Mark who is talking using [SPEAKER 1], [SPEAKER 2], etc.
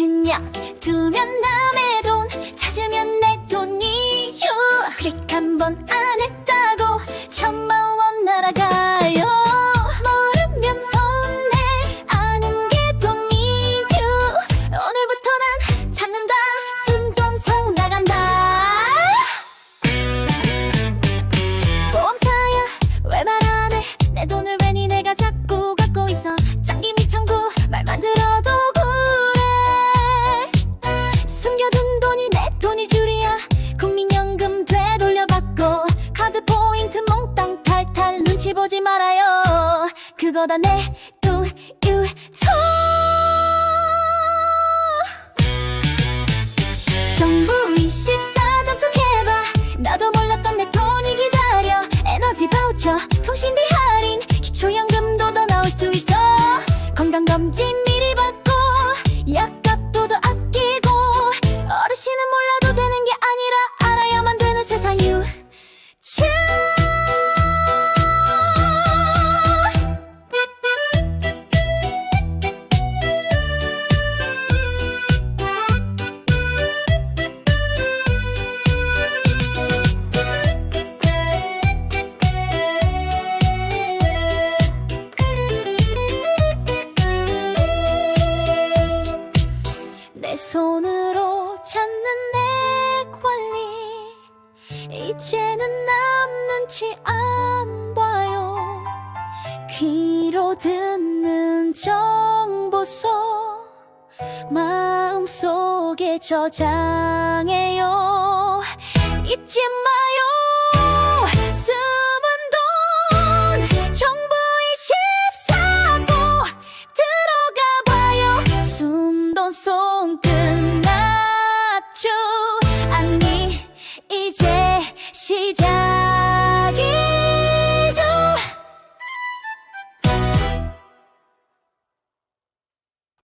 [SPEAKER 1] 그냥 두면 남의 돈 찾으면 내 돈이요. 클릭 한 번 안 했다고 천만 그거 다 내 돈 유소. 정부 24 접속해봐. 나도 몰랐던 내 돈이 기다려. 에너지 바우처 손으로 찾는 내 권리. 이제는 남 눈치 안 봐요. 귀로 듣는 정보소 마음속에 저장해요. 잊지 마 끝났죠 아니 이제 시작이에요